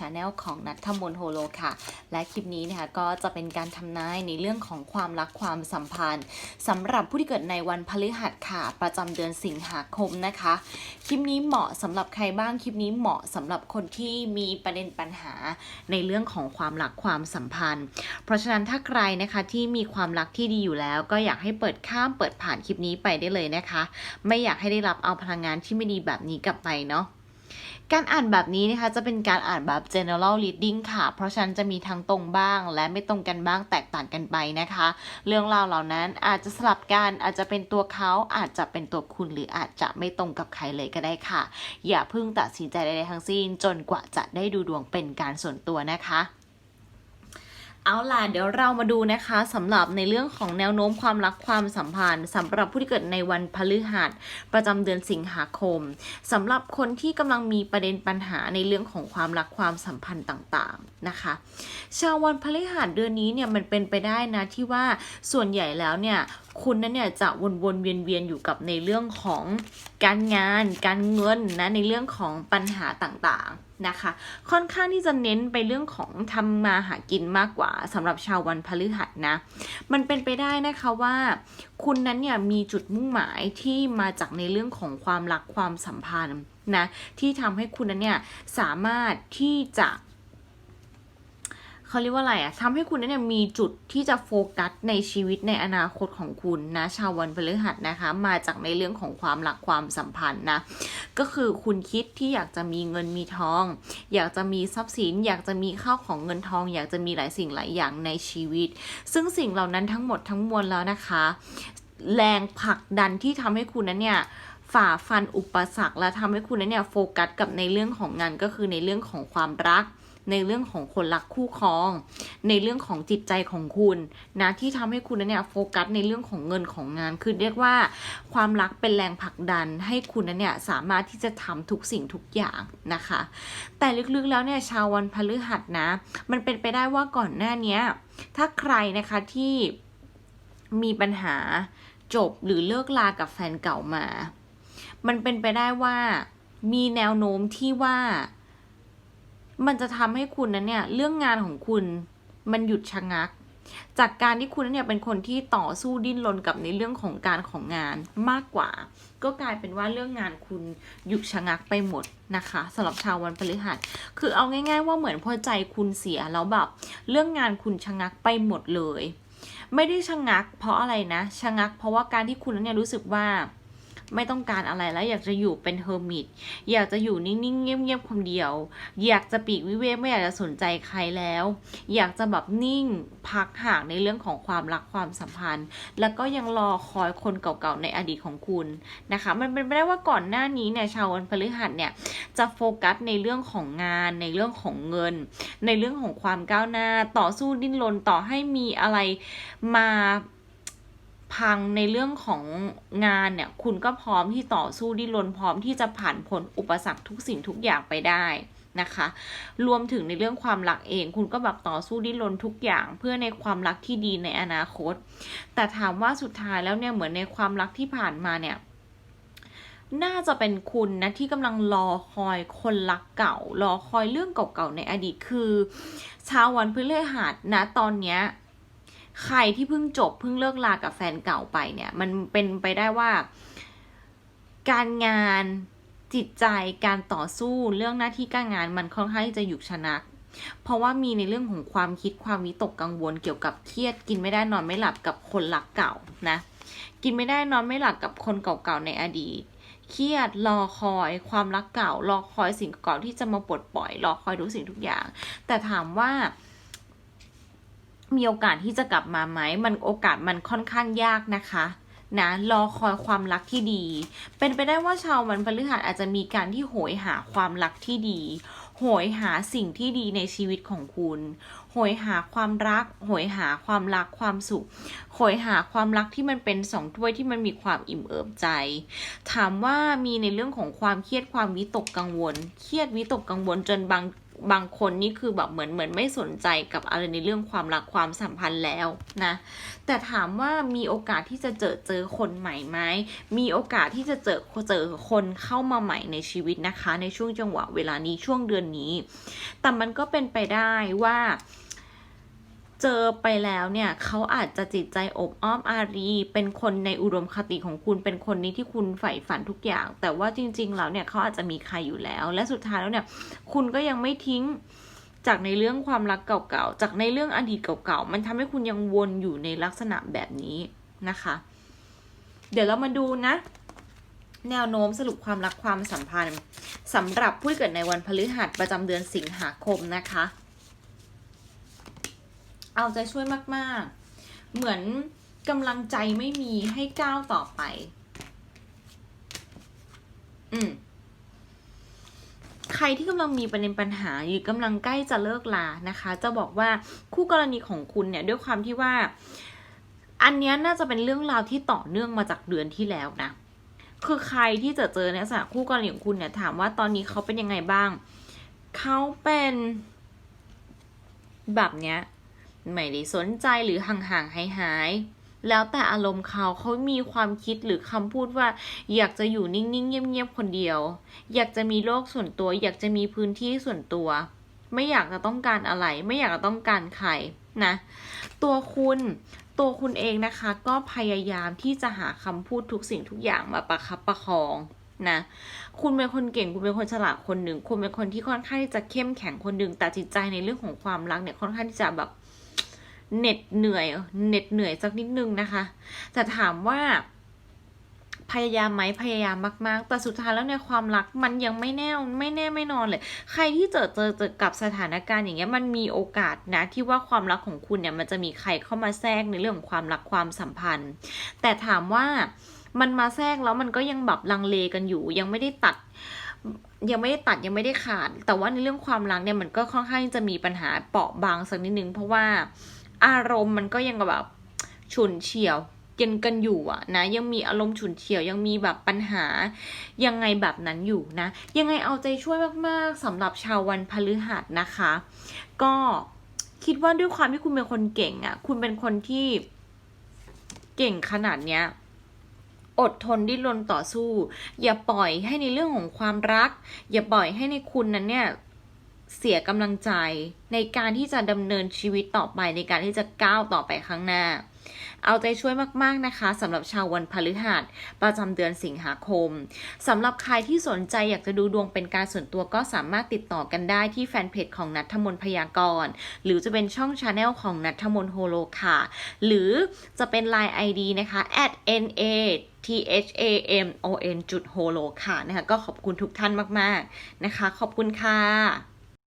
ชาแนลของนัทธมนโฮโลค่ะ และคลิปนี้นะคะก็จะเป็นการทำนายในเรื่องของความรักความสัมพันธ์สำหรับผู้ที่เกิดในวันพฤหัสค่ะ ประจำเดือนสิงหาคมนะคะ คลิปนี้เหมาะสำหรับใครบ้างคลิปนี้เหมาะสำหรับคนที่มีประเด็นปัญหาในเรื่องของความรักความสัมพันธ์ เพราะฉะนั้นถ้าใครนะคะที่มีความรักที่ดีอยู่แล้ว ก็อยากให้เปิดข้ามเปิดผ่านคลิปนี้ไปได้เลยนะคะ ไม่อยากให้ได้รับเอาพลังงานที่ไม่ดีแบบนี้กลับไปเนาะ การอ่านแบบนี้นะคะจะเป็นการอ่านแบบ general reading ค่ะ เพราะฉะนั้นจะมีทั้งตรงบ้าง และไม่ตรงกันบ้างแตกต่างกันไปนะคะ เรื่องราวเหล่านั้นอาจจะสลับกันอาจจะเป็นตัวเขาอาจจะเป็นตัวคุณหรืออาจจะไม่ตรงกับใครเลยก็ได้ค่ะ อย่าเพิ่งตัดสินใจใดๆทั้งสิ้น จนกว่าจะได้ดูดวงเป็นการส่วนตัวนะคะ เอาล่ะเดี๋ยวเรามาดูนะคะสำหรับในเรื่องของแนวโน้มความรักความสัมพันธ์สำหรับผู้ที่เกิดในวันพฤหัสประจำเดือนสิงหาคมสำหรับคนที่กำลังมีประเด็นปัญหาในเรื่องของความรักความสัมพันธ์ต่างๆนะคะ ชาววันพฤหัสเดือนนี้เนี่ยมันเป็นไปได้นะที่ว่าส่วนใหญ่แล้วเนี่ย คุณนั้นเนี่ยจะวนๆเวียนๆอยู่กับในเรื่องของการงาน การเงินนะในเรื่องของปัญหาต่างๆนะคะ ค่อนข้างที่จะเน้นไปเรื่องของทำมาหากินมากกว่าสำหรับชาววันพฤหัสนะ มันเป็นไปได้นะคะว่า คุณนั้นเนี่ยมีจุดมุ่งหมายที่มาจากในเรื่องของความรักความสัมพันธ์นะที่ทำให้คุณนั้นเนี่ยสามารถที่จะ เขาเรียกว่าอะไรอะทำให้คุณนั้นเนี่ยมีจุดที่จะโฟกัสในชีวิตในอนาคตของคุณนะชาววันพฤหัสนะคะ มาจากในเรื่องของความรักความสัมพันธ์นะก็คือคุณคิดที่อยากจะมีเงินมีทอง อยากจะมีทรัพย์สิน อยากจะมีข้าวของเงินทอง อยากจะมีหลายสิ่งหลายอย่างในชีวิต ซึ่งสิ่งเหล่านั้นทั้งหมดทั้งมวลแล้วนะคะ แรงผลักดันที่ทำให้คุณนั้นเนี่ยฝ่าฟันอุปสรรคและทำให้คุณนั้นเนี่ยโฟกัสกับในเรื่องของงานก็คือในเรื่องของความรัก ในเรื่องของคนรักคู่ครอง ในเรื่องของจิตใจของคุณนะที่ทำให้คุณนั้นเนี่ยโฟกัสในเรื่องของเงินของงานคือเรียกว่า ความรักเป็นแรงผลักดันให้คุณนั้นเนี่ยสามารถที่จะทำทุกสิ่งทุกอย่างนะคะ แต่ลึกๆแล้วเนี่ยชาววันพฤหัสนะ มันเป็นไปได้ว่าก่อนหน้าเนี้ถ้าใครนะคะที่มีปัญหาจบหรือเลิกลากับแฟนเก่ามา มันเป็นไปได้ว่ามีแนวโน้มที่ว่า มันจะทำให้คุณนั้นเนี่ยเรื่องงานของคุณมันหยุดชะงัก จากการที่คุณนั้นเนี่ยเป็นคนที่ต่อสู้ดิ้นรนกับในเรื่องของการของงานมากกว่า ก็กลายเป็นว่าเรื่องงานคุณหยุดชะงักไปหมดนะคะสำหรับชาววันพฤหัส คือเอาง่าย ๆ ว่าเหมือนพอใจคุณเสียแล้วแบบเรื่องงานคุณชะงักไปหมดเลย ไม่ได้ชะงัก เพราะอะไรนะชะงัก เพราะว่าการที่คุณนั้นเนี่ยรู้สึกว่า ไม่ต้องการอะไรแล้วอยากจะอยู่เป็นเฮอร์มิตอยากจะอยู่นิ่งๆเงียบๆคนเดียว อยากจะปีกวิเวกไม่อยากจะสนใจใครแล้ว อยากจะแบบนิ่งพักห่างในเรื่องของความรักความสัมพันธ์ แล้วก็ยังรอคอยคนเก่าๆในอดีตของคุณนะคะ มันเป็นไปได้ว่าก่อนหน้านี้เนี่ยชาววันพฤหัสเนี่ยจะโฟกัสในเรื่องของงานในเรื่องของเงิน ในเรื่องของความก้าวหน้าต่อสู้ดิ้นรนต่อให้มีอะไรมา พังในเรื่องของงานเนี่ย คุณก็พร้อมที่ต่อสู้ดิ้นรนพร้อมที่จะผ่านพ้นอุปสรรคทุกสิ่งทุกอย่างไปได้นะคะ รวมถึงในเรื่องความรักเอง คุณก็แบบต่อสู้ดิ้นรนทุกอย่างเพื่อในความรักที่ดีในอนาคต แต่ถามว่าสุดท้ายแล้วเนี่ยเหมือนในความรักที่ผ่านมาเนี่ยน่าจะเป็นคุณนะที่กำลังรอคอยคนรักเก่า รอคอยเรื่องเก่าๆในอดีตคือชาววันพฤหัสนะตอนเนี้ย ใครที่เพิ่งจบเพิ่งเลิกลากับแฟนเก่าไปเนี่ย มันเป็นไปได้ว่า การงานจิตใจการต่อสู้เรื่องหน้าที่การงานมันค่อนข้างที่จะหยุดชะนัก เพราะว่ามีในเรื่องของความคิดความวิตกกังวลเกี่ยวกับเครียด กินไม่ได้นอนไม่หลับกับคนรักเก่านะ กินไม่ได้นอนไม่หลับกับคนเก่าๆในอดีตเครียดรอคอยความรักเก่ารอคอยสิ่งเก่าที่จะมาปลดปล่อย รอคอยทุกสิ่งทุกอย่าง แต่ถามว่า มีโอกาสที่จะกลับมาไหม มันโอกาสมันค่อนข้างยากนะคะนะรอคอยความรักที่ดี เป็นไปได้ว่าชาววันพฤหัสอาจจะมีการที่โหยหาความรักที่ดี โหยหาสิ่งที่ดีในชีวิตของคุณ โหยหาความรัก โหยหาความรักความสุข โหยหาความรักที่มันเป็นสองถ้วยที่มันมีความอิ่มเอิบใจ ถามว่ามีในเรื่องของความเครียดความวิตกกังวล เครียดวิตกกังวลจนบาง บางคนนี่คือแบบเหมือนเหมือนไม่สนใจกับอะไรในเรื่องความรักความสัมพันธ์แล้วนะ แต่ถามว่ามีโอกาสที่จะเจอเจอคนใหม่ไหมมีโอกาสที่จะเจอเจอคนเข้ามาใหม่ในชีวิตนะคะ ในช่วงจังหวะเวลานี้ช่วงเดือนนี้ แต่มันก็เป็นไปได้ว่า เจอไปแล้วเนี่ยเขาอาจจะจิตใจอบอ้อมอารี เป็นคนในอุดมคติของคุณเป็นคนนี้ที่คุณใฝ่ฝันทุกอย่าง แต่ว่าจริง ๆ แล้วเนี่ยเขาอาจจะมีใครอยู่แล้ว และสุดท้ายแล้วเนี่ย คุณก็ยังไม่ทิ้งจากในเรื่องความรักเก่าๆจากในเรื่องอดีตเก่าๆมันทำให้คุณยังวนอยู่ในลักษณะแบบนี้นะคะ เดี๋ยวเรามาดูนะ แนวโน้มสรุปความรักความสัมพันธ์สำหรับผู้เกิดในวันพฤหัสประจำเดือนสิงหาคมนะคะ เอาใจช่วยมาก ๆ เหมือนกำลังใจไม่มีให้ก้าวต่อไป อืมใครที่กำลังมีประเด็นปัญหาหรือกำลังใกล้จะเลิกลานะคะ จะบอกว่าคู่กรณีของคุณเนี่ยด้วยความที่ว่า อันเนี้ยน่าจะเป็นเรื่องราวที่ต่อเนื่องมาจากเดือนที่แล้วนะคือใครที่จะเจอในลักษณะคู่กรณีของคุณเนี่ยถามว่าตอนนี้เขาเป็นยังไงบ้าง เขาเป็นแบบเนี้ย ไม่ได้สนใจหรือห่างๆหายหายๆแล้วแต่อารมณ์เขาเขามีความคิดหรือคำพูดว่า อยากจะอยู่นิ่งๆ เงียบๆ คนเดียว อยากจะมีโลกส่วนตัว อยากจะมีพื้นที่ส่วนตัว ไม่อยากจะต้องการอะไร ไม่อยากจะต้องการใครนะ ตัวคุณตัวคุณเองนะคะ ก็พยายามที่จะหาคำพูดทุกสิ่งทุกอย่างมาประคับประคองนะ คุณเป็นคนเก่ง คุณเป็นคนฉลาดคนหนึ่ง คุณเป็นคนที่ค่อนข้างที่จะเข้มแข็งคนหนึ่งแต่จิตใจในเรื่องของความรักเนี่ยค่อนข้างที่จะแบบ เหน็ดเหนื่อยเหน็ดเหนื่อยสักนิดนึงนะคะ แต่ถามว่า พยายามไหมพยายามมาก ๆ แต่สุดท้ายแล้วในความรักมันยังไม่แน่ไม่แน่ไม่นอนเลย ใครที่เจอเจอเจอกับสถานการณ์อย่างเงี้ยมันมีโอกาสนะ ที่ว่าความรักของคุณเนี่ยมันจะมีใครเข้ามาแทรกในเรื่องของความรักความสัมพันธ์ แต่ถามว่ามันมาแทรกแล้วมันก็ยังแบบลังเลกันอยู่ ยังไม่ได้ตัดยังไม่ได้ตัดยังไม่ได้ขาด แต่ว่าในเรื่องความรักเนี่ยมันก็ค่อนข้างจะมีปัญหาเปราะบางสักนิดนึงเพราะว่า อารมณ์มันก็ยังแบบฉุนเฉียวกันกันอยู่อะนะ ยังมีอารมณ์ฉุนเฉียวยังมีแบบปัญหา ยังไงแบบนั้นอยู่นะ ยังไงเอาใจช่วยมากๆสำหรับชาววันพฤหัสนะคะ ก็คิดว่าด้วยความที่คุณเป็นคนเก่งอะคุณเป็นคนที่เก่งขนาดเนี้ยอดทนดิ้นรนต่อสู้ อย่าปล่อยให้ในเรื่องของความรัก อย่าปล่อยให้ในคุณนั้นเนี่ย เสียกำลังใจในการที่จะดำเนินชีวิตต่อไปในการที่จะก้าวต่อไปข้างหน้า เอาใจช่วยมากๆนะคะสำหรับชาววันพฤหัสประจำเดือนสิงหาคมสำหรับใครที่สนใจอยากจะดูดวงเป็นการส่วนตัวก็สามารถติดต่อกันได้ที่แฟนเพจของนัทมนพยากรณ์หรือจะเป็นช่องชาแนลของนัทมนโฮโลค่ะ หรือจะเป็น Line ID นะคะ at n a t h a m o n จุดโฮโลค่ะนะคะก็ขอบคุณทุกท่านมาก ๆ นะคะ ขอบคุณค่ะ